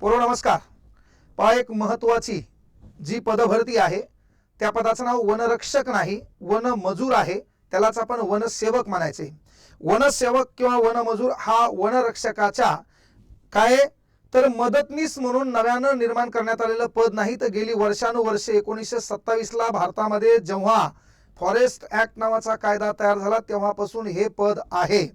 पूर्व नमस्कार. पहा एक महत्त्वाची जी पदभरती आहे त्या पदाचं नाव वनरक्षक नाही वन मजूर आहे. त्यालाच आपण वनसेवक म्हणायचे. वनसेवक किंवा वनमजूर हा वनरक्षकाच्या काय? तर मदतनीस म्हणून नव्यानं निर्माण करण्यात आलेलं पद नाही. तर गेली वर्षानुवर्षे एकोणीसशे सत्तावीसला भारतामध्ये जेव्हा फॉरेस्ट ॲक्ट नावाचा कायदा तयार झाला तेव्हापासून हे पद आहे.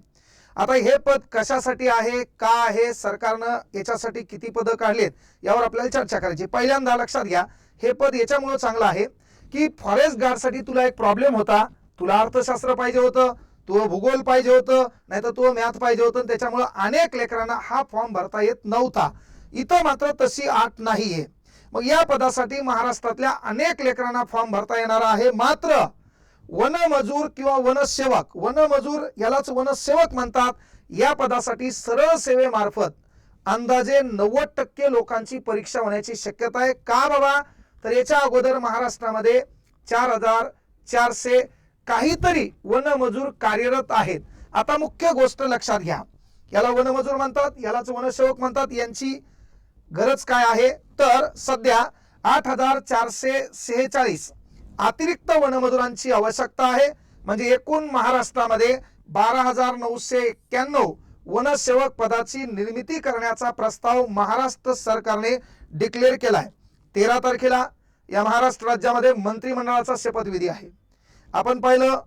आता हे पद कशासाठी आहे का आहे सरकारनं याच्यासाठी किती पदं काढलीत यावर आपल्याला चर्चा करायची. पहिल्यांदा लक्षात घ्या हे पद याच्यामुळं चांगलं आहे की फॉरेस्ट गार्डसाठी तुला एक प्रॉब्लेम होता तुला अर्थशास्त्र पाहिजे होतं तुला भूगोल पाहिजे होतं नाही तर तुला मॅथ पाहिजे होतं त्याच्यामुळं अनेक लेकरांना हा फॉर्म भरता येत नव्हता. इथं मात्र तशी आठ नाहीये. मग या पदासाठी महाराष्ट्रातल्या अनेक लेकरांना फॉर्म भरता येणार आहे मात्र वनमजूर किंवा वनसेवक वनमजूर यालाच वनसेवक म्हणतात. या पदासाठी सरळ सेवेमार्फत अंदाजे नव्वद टक्के लोकांची परीक्षा होण्याची शक्यता आहे. का बाबा? तर याच्या अगोदर महाराष्ट्रामध्ये चार हजार चारशे काहीतरी वनमजूर कार्यरत आहेत. आता मुख्य गोष्ट लक्षात घ्या. याला वनमजूर म्हणतात यालाच वनसेवक म्हणतात. यांची गरज काय आहे? तर सध्या आठ हजार चारशे सेहेचाळीस अतिरिक्त वनमजुरांची आवश्यकता आहे. म्हणजे एकूण महाराष्ट्रामध्ये बारा हजार नऊशे एक्क्याण्णव वनसेवक पदाची निर्मिती करण्याचा प्रस्ताव महाराष्ट्र सरकारने डिक्लेअर आहे तेरा तारखेला या महाराष्ट्र राज्यामध्ये मंत्रिमंडळाचा शपथविधी आहे. आपण पाहिलं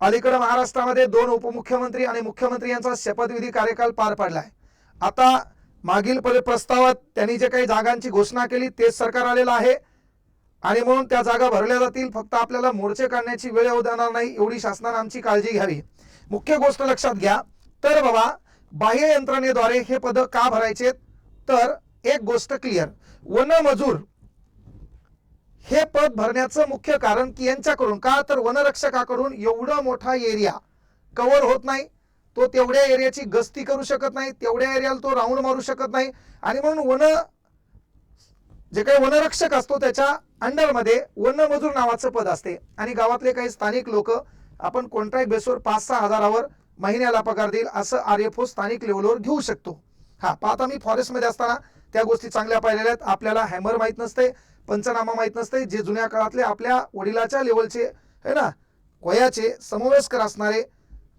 अलीकडे महाराष्ट्रामध्ये दोन उपमुख्यमंत्री आणि मुख्यमंत्री यांचा शपथविधी कार्यकाल पार पडला आहे आता मागील प्रस्तावात त्यांनी जे काही जागांची घोषणा केली तेच सरकार आलेलं आहे. आणि म्हणून त्या जागा भरल्या जातील. फक्त आपल्याला मोर्चे काढण्याची वेळ येऊ देणार नाही एवढी शासनानं आमची काळजी घ्यावी. मुख्य गोष्ट लक्षात घ्या. तर बाबा बाह्य यंत्रणेद्वारे हे पद का भरायचे तर एक गोष्ट क्लिअर वनमजूर हे पद भरण्याचं मुख्य कारण की यांच्याकडून का तर वनरक्षकाकडून एवढं मोठा एरिया कव्हर होत नाही. तो तेवढ्या एरियाची गस्ती करू शकत नाही तेवढ्या एरियाला तो राऊंड मारू शकत नाही. आणि म्हणून वन जे काही वनरक्षक असतो त्याच्या अंडरमध्ये वनमजूर नावाचं पद असते. आणि गावातले काही स्थानिक लोक आपण कॉन्ट्रॅक्ट बेसवर पाच सहा हजारावर महिन्याला पगार देईल असं आर एफ ओ स्थानिक लेवलवर घेऊ शकतो. हा पाहता मी फॉरेस्टमध्ये असताना त्या गोष्टी चांगल्या पाहिलेल्या आहेत. आपल्याला हॅमर माहीत नसते पंचनामा माहीत नसते. जे जुन्या काळातले आपल्या वडिलाच्या लेवलचे है ना वयाचे समवयस्कर असणारे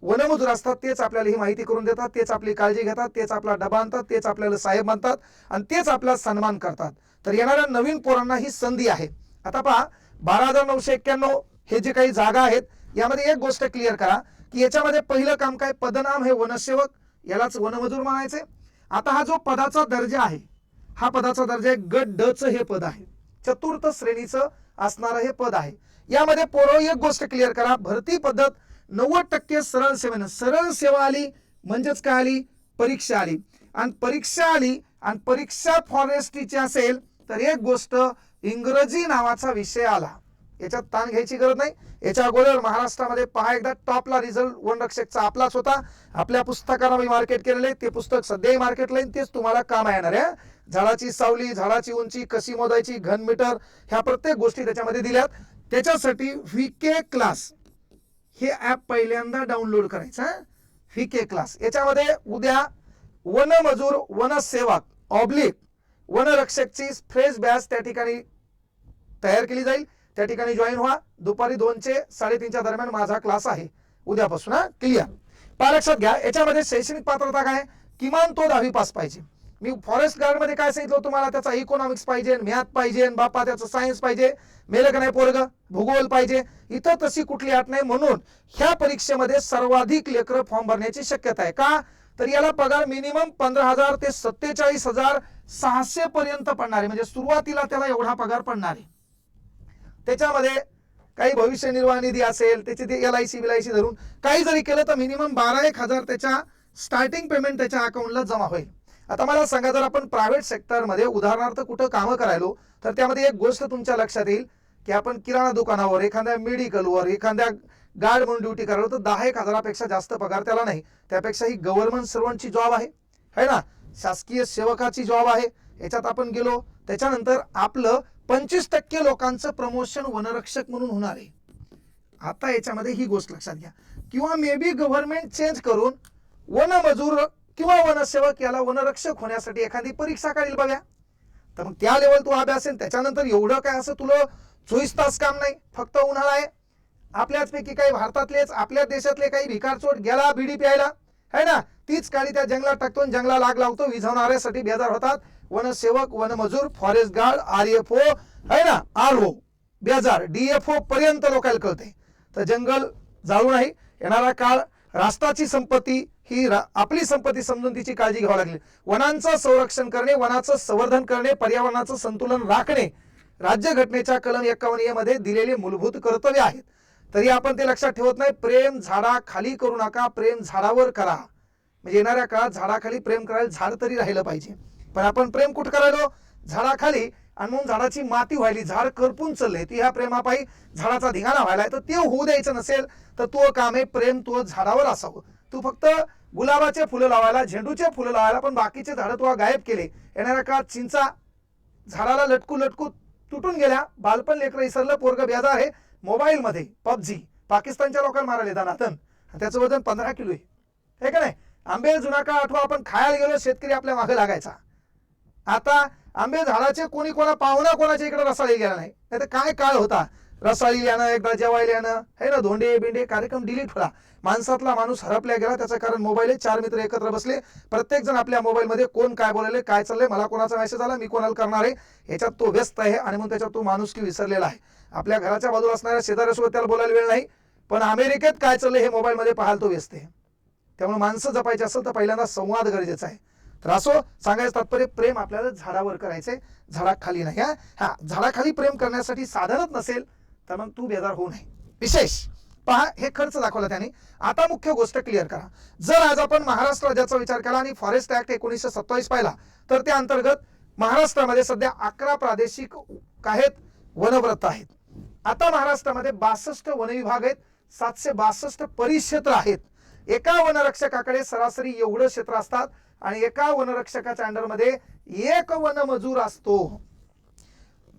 वनमजूर असतात तेच आपल्याला ही माहिती करून देतात तेच आपली काळजी घेतात तेच आपला डबा आणतात तेच आपल्याला साहेब म्हणतात आणि तेच आपला सन्मान करतात. तर येणाऱ्या नवीन पोरांना ही संधी आहे. आता पहा बारा हजार नऊशे एक्क्याण्णव हे जे काही जागा आहेत यामध्ये एक गोष्ट क्लिअर करा की याच्यामध्ये पहिलं काम काय? पदनाम हे वनसेवक यालाच वनमजूर म्हणायचे. आता हा जो पदाचा दर्जा आहे हा पदाचा दर्जा आहे गट ड च हे पद आहे. चतुर्थ श्रेणीचं असणारं हे पद आहे. यामध्ये पोरो एक गोष्ट क्लिअर करा भरती पद्धत नव्वद टक्के सरळ सेवेनं. सरळ सेवा आली म्हणजेच काय आली? परीक्षा आली. आणि परीक्षा आली आणि परीक्षा फॉरेस्ट्रीची असेल तर एक गोष्ट इंग्रजी नावाचा विषय आला. याच्यात ताण घ्यायची गरज नाही. याच्या अगोदर महाराष्ट्रामध्ये पहा एकदा टॉपला रिझल्ट वनरक्षकचा आपलाच होता. आपल्या पुस्तकाला मी मार्केट केलेले ते पुस्तक सध्याही मार्केटला येईल तेच तुम्हाला काम येणार आहे झाडाची सावली झाडाची उंची कशी मोजायची घन मीटर ह्या प्रत्येक गोष्टी त्याच्यामध्ये दिल्यात. त्याच्यासाठी व्ही के क्लास हे ॲप पहिल्यांदा डाउनलोड करायचं व्ही के क्लास याच्यामध्ये उद्या वनमजूर वनसेवक ऑब्लिक वनरक्षकची फ्रेश बॅच त्या ठिकाणी तयार केली जाईल. त्या ठिकाणी जॉईन व्हा. दुपारी दोनचे साडेतीनच्या दरम्यान माझा क्लास आहे. उद्यापासून हा क्लिअर पहा लक्षात घ्या याच्यामध्ये शैक्षणिक पात्रता काय किमान तो दहावी पास पाहिजे. मी फॉरेस्ट गार्डमध्ये काय सांगितलं तुम्हाला? त्याचा इकॉनॉमिक्स पाहिजे मॅथ पाहिजे बापा त्याचं सायन्स पाहिजे. मेलं का नाही पोरग? भूगोल पाहिजे. इथं तशी कुठली आट नाही. म्हणून ह्या परीक्षेमध्ये सर्वाधिक लेकरं फॉर्म भरण्याची शक्यता आहे. का? तर याला पगार मिनिमम पंधरा हजार ते सत्तेचाळीस हजार सहाशे पर्यंत पडणार आहे. म्हणजे सुरुवातीला त्याला एवढा पगार पडणार आहे. त्याच्यामध्ये काही भविष्य निर्वाह निधी असेल त्याचे ते L I C bill I C धरून काही जरी केलं तर मिनिमम बारा एक हजार त्याच्या स्टार्टिंग पेमेंट त्याच्या अकाउंटला जमा होईल. आता मला सांगा जर आपण प्रायव्हेट सेक्टरमध्ये उदाहरणार्थ कुठं कामं करायलो तर त्यामध्ये एक गोष्ट तुमच्या लक्षात येईल की आपण किराणा दुकानावर एखाद्या मेडिकलवर एखाद्या गार्ड म्हणून ड्युटी करायला तर दहा एक हजारापेक्षा जास्त पगार त्याला नाही. त्यापेक्षा ही गव्हर्नमेंट सर्वंटची जॉब आहे. है ना? शासकीय सेवकाची जॉब आहे. याच्यात आपण गेलो. त्याच्यानंतर आपलं पंचवीस टक्के लोकांचं प्रमोशन वनरक्षक म्हणून होणार आहे. आता याच्यामध्ये ही गोष्ट लक्षात घ्या. किंवा मे बी गव्हर्नमेंट चेंज करून वनमजूर किंवा वनसेवक याला वनरक्षक होण्यासाठी एखादी परीक्षा काढील बघा. तर मग त्या लेवल तू अभ्यास त्याच्यानंतर एवढं काय असं तुला चोवीस तास काम नाही. फक्त उन्हाळा आहे. आपल्याचपैकी काही भारतातलेच आपल्या देशातले काही भिकारचोट गेला बीडी प्यायला? है ना? तीच काळी त्या जंगलात टाकतो जंगला लाग लावतो विझवणाऱ्यासाठी बेजार होतात. वनसेवक वनमजूर forest guard R F O है ना? आर ओ बेजार डीएफओ पर्यंत लोकांना कळते. तर जंगल जाळू नाही येणारा काळ राष्ट्राची संपत्ती ही रा- आपली संपत्ती समजून तिची काळजी घ्यावी लागली. वनांचं संरक्षण करणे वनाचं संवर्धन करणे पर्यावरणाचं संतुलन राखणे राज्यघटनेच्या कलम एकावन्नमध्ये दिलेले मूलभूत कर्तव्य आहेत. तरी आपण ते लक्षात ठेवत नाही. प्रेम झाडा खाली करू नका प्रेम झाडावर करा. म्हणजे येणाऱ्या काळात झाडाखाली प्रेम करायला झाड तरी राहिलं पाहिजे. पण आपण प्रेम कुठं करायलो? झाडाखाली. आणि म्हणून झाडाची माती व्हायली झाड करपून चालले ती ह्या प्रेमापायी झाडाचा धिंगाणा व्हायलाय तर ते होऊ द्यायचं नसेल तर तो काम आहे प्रेम तो झाडावर असावं. तू फक्त गुलाबाचे फुलं लावायला झेंडूचे फुलं लावायला पण बाकीचे झाडं तू गायब केले. येणाऱ्या काळात चिंचा झाडाला लटकू लटकू तुटून गेल्या. बालपण लेकरं इसरलं पोरग बेजार आहे. मोबाईल मध्ये पबजी पाकिस्तानच्या लोकांना मारायला नातन त्याचं वजन पंधरा किलो आहे. हे का नाही? आंबे जुना काळ आठवा आपण खायला गेलो शेतकरी आपल्या मागे लागायचा. आता आंबे झाडाचे कोणी कोणा पाहुणा कोणाच्या इकडे रसाळी गेला नाही. नाही तर काय काळ होता? रसाळी यानं एकदा जेवायला यानं हे ना धोंडे बिंडे कार्यक्रम डिलीट होला माणसातला माणूस हरपल्या गेला त्याचं कारण मोबाईल आहे चार मित्र एकत्र बसले. प्रत्येक जण आपल्या मोबाईलमध्ये कोण काय बोलायले काय चाललंय मला कोणाचा मेसेज आला मी कोणाला करणार आहे याच्यात तो व्यस्त आहे आणि मग त्याच्यात तो माणूस की विसरलेला आहे. आपल्या घराच्या बाजूला असणाऱ्या शेजाऱ्यासोबत त्याला बोलायला वेळ नाही पण अमेरिकेत काय चाललंय हे मोबाईलमध्ये पाहायला तो व्यस्त आहे. त्यामुळे माणसं जपायची असेल तर पहिल्यांदा संवाद गरजेचा आहे. तर असो सांगायचं तात्पर्य प्रेम आपल्याला झाडावर करायचंय झाडाखाली नाही हा झाडाखाली प्रेम करण्यासाठी साधनच नसेल तर मग तू बेजार होऊ नये. विशेष. पहा हे खर्च दाखवला त्याने. आता मुख्य गोष्ट क्लिअर करा. जर आज आपण महाराष्ट्र राज्याचा विचार केला आणि फॉरेस्ट ऍक्ट एकोणीसशे सत्तावीस पाहिला तर त्या अंतर्गत महाराष्ट्रामध्ये सध्या अकरा प्रादेशिक आहेत वनव्रत आहेत. आता महाराष्ट्रामध्ये बासष्ट वनविभाग आहेत सातशे बासष्ट परिक्षेत्र आहेत. एका वनरक्षकाकडे सरासरी एवढं क्षेत्र असतात आणि एका वनरक्षकाच्या अंडरमध्ये एक वनमजूर असतो.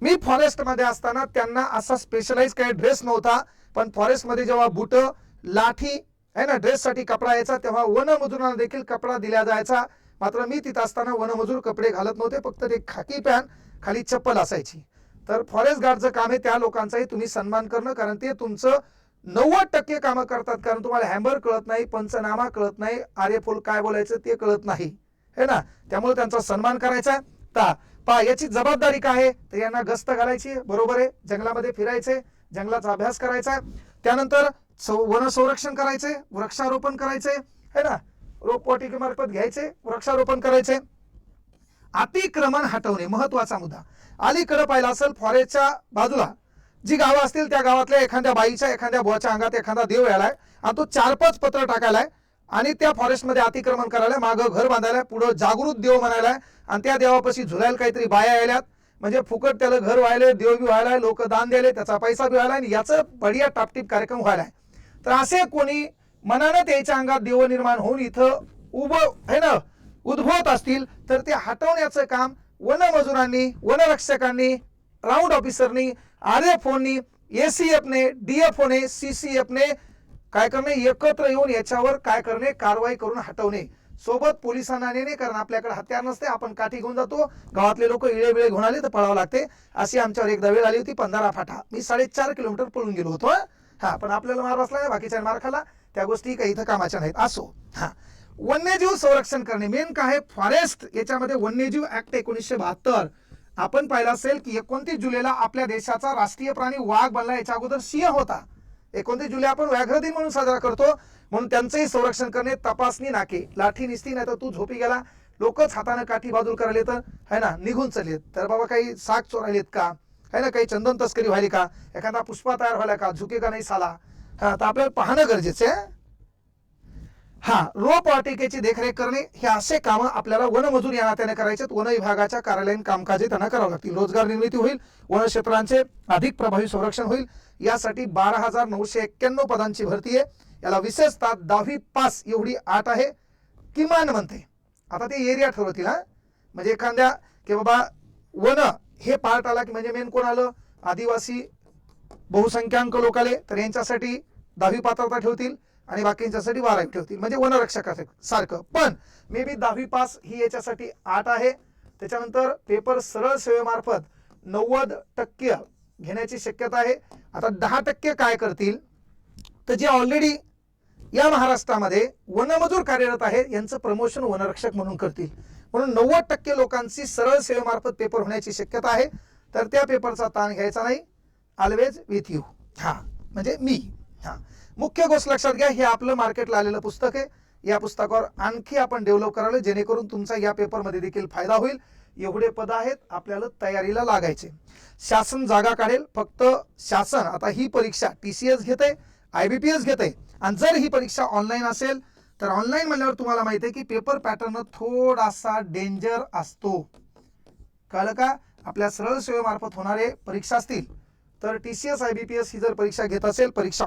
मी फॉरेस्टमध्ये असताना त्यांना असा स्पेशलाइज काही ड्रेस नव्हता पण फॉरेस्टमध्ये जेव्हा बुट लाठी आहे ना ड्रेस साठी कपडा यायचा तेव्हा वनमजुरांना देखील कपडा दिला जायचा. मात्र मी तिथं असताना वनमजूर कपडे घालत नव्हते फक्त ते खाकी पॅन खाली चप्पल असायची. तर फॉरेस्ट गार्डचं काम आहे त्या लोकांचाही तुम्ही सन्मान करणं कारण ते तुमचं नव्वद टक्के कामं करतात कारण तुम्हाला हॅम्बर कळत नाही पंचनामा कळत नाही आर्यफोल काय बोलायचं ते कळत नाही. है ना? त्यामुळे त्यांचा सन्मान करायचा आहे. ता पा याची जबाबदारी काय आहे? तर यांना गस्त घालायची बरोबर आहे. जंगलामध्ये फिरायचे जंगलाचा अभ्यास करायचा आहे. त्यानंतर वन संरक्षण करायचे वृक्षारोपण करायचे है ना? रोपवाटिकेमार्फत घ्यायचे वृक्षारोपण करायचे. अतिक्रमण हटवणे महत्त्वाचा मुद्दा. अलीकडे पाहिला असेल फॉरेस्टच्या बाजूला जी गावं असतील त्या गावातल्या एखाद्या बाईच्या एखाद्या बुवाच्या अंगात एखादा देव यायलाय आणि तो चार पाच पत्र टाकायलाय आणि त्या फॉरेस्टमध्ये अतिक्रमण करायला मागं घर बांधायला पुढं जागृत देव म्हणायला आणि त्या देवापाशी झुलायला काहीतरी बाया यायल्यात. म्हणजे फुकट त्याला घर व्हायले देव बी व्हायलाय लोक दान द्यायले त्याचा पैसा बी व्हायला आणि याचं बढिया टापटीप कार्यक्रम व्हायलाय तर असे कोणी मनानं त्याच्या अंगात देव निर्माण होऊन इथं उभं आहे ना उद्भवत असतील तर ते हटवण्याचं काम वनमजुरांनी वनरक्षकांनी राऊंड ऑफिसरनी आर एफ ओनी एसीएफने डीएफओने सीसीएफने काय करणे? एकत्र येऊन याच्यावर काय करणे? कारवाई करून हटवणे. सोबत पोलिसांना नेणे कारण आपल्याकडे हत्यार नसते आपण काठी घेऊन जातो. गावातले लोक इळे बिळे घेऊन आले तर पळावं लागते. अशी आमच्यावर एकदा वेळ आली होती पंधरा फाटा. मी साडेचार किलोमीटर पळून गेलो होतो हा. पण आपल्याला मार बसला नाही बाकीच्या मार खाला त्या गोष्टी काही इथं कामाच्या नाहीत. असो. हा. वन्यजीव संरक्षण करणे. मेन काय आहे? फॉरेस्ट. याच्यामध्ये वन्यजीव ऍक्ट एकोणीसशे बहात्तर. आपण पाहिलं असेल की एकोणतीस जुलैला आपल्या देशाचा राष्ट्रीय प्राणी वाघ बनला. याच्या अगोदर सिंह होता. एकोणतीस जुलै आपण व्याघ्र दिन म्हणून साजरा करतो. म्हणून त्यांचंही संरक्षण करणे तपासणी नाके. लाठी निसती नाही तर तू झोपी गेला. लोकच हाताने काठी बाजूल करायले तर है ना? निघून चाललेत. तर बाबा काही साग चोरायलेत का? है ना? काही चंदन तस्करी व्हायली का? एखादा पुष्पा तयार व्हायला का? झुके का नाही साला? हा तर आपल्याला पाहणं गरजेचं आहे हा? रोप वाटिकेची देखरेख करणे हे असे कामं आपल्याला वनमजूर या नात्याने करायचे वन विभागाच्या कार्यालयीन कामकाजे त्यांना करावं लागतील. रोजगार निर्मिती होईल. वन क्षेत्रांचे अधिक प्रभावी संरक्षण होईल. यासाठी बारा हजार नऊशे एक्क्याण्णव पदांची भरती आहे. याला विशेषतः दहावी पास एवढी आठ आहे. किमान म्हणते. आता ते एरिया ठरवतील हा. म्हणजे एखाद्या की बाबा वन हे पार्ट आला की म्हणजे मेन कोण आलं? आदिवासी बहुसंख्याक लोक आले तर यांच्यासाठी दहावी पात्रता ठेवतील आणि बाकींच्यासाठी बारावी ठेवतील. म्हणजे वनरक्षक सारखं. पण मे बी दहावी पास ही याच्यासाठी आठ आहे. त्याच्यानंतर पेपर सरळ सेवेमार्फत नव्वद टक्के घेण्याची शक्यता आहे. आता दहा टक्के काय करतील? तर जे ऑलरेडी या महाराष्ट्रामध्ये वनमजूर कार्यरत आहे यांचं प्रमोशन वनरक्षक म्हणून करतील. म्हणून नव्वद टक्के लोकांची सरळ सेवेमार्फत पेपर होण्याची शक्यता आहे. तर त्या पेपरचा ताण घ्यायचा नाही. ऑलवेज विथ यू हा म्हणजे मी. हा. मुख्य गोष्ट लक्षात घ्या हे आपलं मार्केटला आलेलं पुस्तक आहे. या पुस्तकावर आणखी आपण डेव्हलप करावं जेणेकरून तुमचा या पेपरमध्ये देखील फायदा होईल. एवढे पद आहेत आपल्याला तयारीला लागायचे. शासन जागा काढेल फक्त शासन आता ही परीक्षा टी सी एस घेते आय बी पी एस घेते आणि जर ही परीक्षा ऑनलाईन असेल तर ऑनलाईन म्हणल्यावर तुम्हाला माहिती आहे की पेपर पॅटर्न थोडासा डेंजर असतो. कळलं का? आपल्या सरळ सेवेमार्फत होणारे परीक्षा असतील. तर T C S I B P S ही जर परीक्षा घेत असेल परीक्षा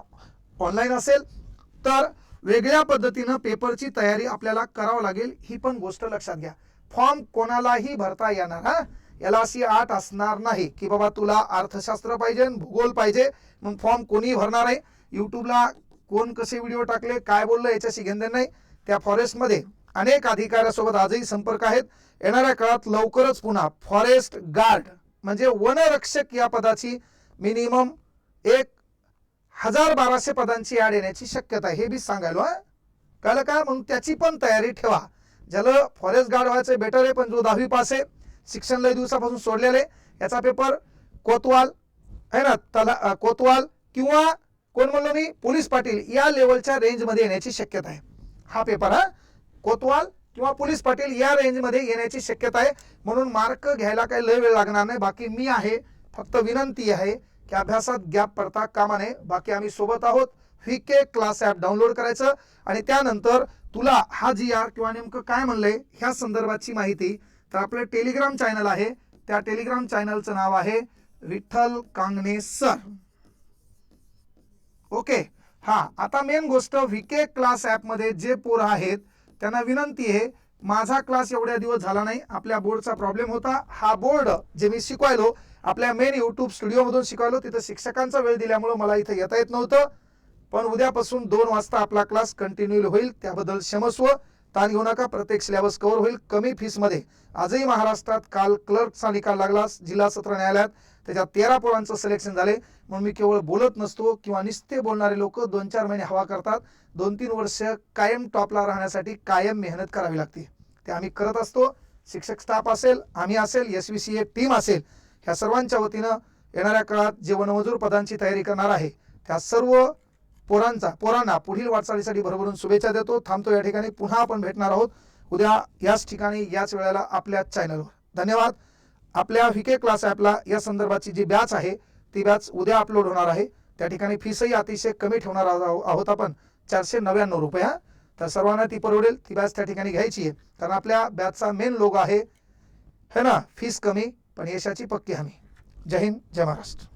ऑनलाईन असेल तर वेगळ्या पद्धतीनं पेपरची तयारी आपल्याला करावं लागेल ही पण गोष्ट लक्षात घ्या. फॉर्म कोणालाही भरता येणार हा? याला अशी आठ असणार नाही की बाबा तुला अर्थशास्त्र पाहिजे आणि भूगोल पाहिजे मग फॉर्म कोणी भरणार आहे. यूट्यूबला कोण कसे व्हिडिओ टाकले काय बोललं याच्याशी घेणं नाही. त्या फॉरेस्टमध्ये अनेक अधिकाऱ्यासोबत आजही संपर्क आहेत. येणाऱ्या काळात लवकरच पुन्हा फॉरेस्ट गार्ड म्हणजे वनरक्षक या पदाची मिनिमम एक हजार बाराशे पदांची ॲड येण्याची शक्यता आहे. हे बी सांगायलो कळलं का? म्हणून त्याची पण तयारी ठेवा. ज्याला फॉरेस्ट गार्ड व्हायचं बेटर आहे पण जो दहावी पास आहे शिक्षण लय दिवसापासून सोडलेलं आहे. याचा पेपर कोतवाल आहे ना तला कोतवाल किंवा कोण म्हणलो मी? पोलीस पाटील या लेवलच्या रेंजमध्ये येण्याची शक्यता आहे. हा पेपर हा. कोतवाल किंवा पोलीस पाटील या रेंजमध्ये येण्याची शक्यता आहे. म्हणून मार्क घ्यायला काही लय वेळ लागणार नाही. बाकी मी आहे फक्त विनंती आहे की अभ्यासात गॅप पडता कामा नये. बाकी आम्ही सोबत आहोत. V K class app download करायचं. आणि त्यानंतर तुला हा जी आर किंवा नेमकं काय म्हणलंय ह्या संदर्भाची माहिती तर आपलं टेलिग्राम चॅनल आहे. त्या टेलिग्राम चॅनलचं नाव आहे विठ्ठल कांगणे सर. ओके. हा आता मेन गोष्ट व्हीके क्लास ॲपमध्ये जे पोरं आहेत त्यांना विनंती आहे माझा क्लास एवढ्या दिवस झाला नाही आपल्या बोर्डचा प्रॉब्लेम होता. हा बोर्ड जे मी शिकवायलो आपल्या मेन युट्यूब स्टुडिओमधून शिकवायलो तिथं शिक्षकांचा वेळ दिल्यामुळे मला इथं येता येत नव्हतं. पण उद्यापासून दोन वाजता आपला क्लास कंटिन्यू होईल. त्याबद्दल क्षमस्व ताण घेऊ नका. प्रत्येक सिलेबस कव्हर होईल. कमी फीसमध्ये आजही महाराष्ट्रात काल क्लर्कचा निकाल लागला. जिल्हा सत्र न्यायालयात त्याच्यात तेरा पोरांचं सिलेक्शन झाले. म्हणून मी केवळ बोलत नसतो किंवा निस्ते बोलणारे लोक दोन चार महिने हवा करतात. दोन तीन वर्ष कायम टॉपला राहण्यासाठी कायम मेहनत करावी लागते. ते आम्ही करत असतो. शिक्षक स्टाफ असेल आम्ही असेल S V C A team असेल ह्या सर्वांच्या वतीनं येणाऱ्या काळात जे वनमजूर पदांची तयारी करणार आहे त्या सर्व पोरांचा पोरांना पुढील वाटचालीसाठी भरभरून शुभेच्छा देतो. थांबतो या ठिकाणी. पुन्हा आपण भेटणार आहोत. उद्या याच ठिकाणी याच वेळेला आपल्या चॅनलवर धन्यवाद. आपल्या व्हीके क्लास ॲपला या संदर्भाची जी बॅच आहे ती बॅच उद्या अपलोड होणार आहे. त्या ठिकाणी फीसही अतिशय कमी ठेवणार आहोत आपण. चारशे नव्याण्णव रुपये तर सर्वांना ती परवडेल. ती बॅच त्या ठिकाणी घ्यायची आहे. कारण आपल्या बॅचचा मेन लोग आहे. है ना? फीस कमी पण यशाची पक्की हमी. जय हिंद जय महाराष्ट्र.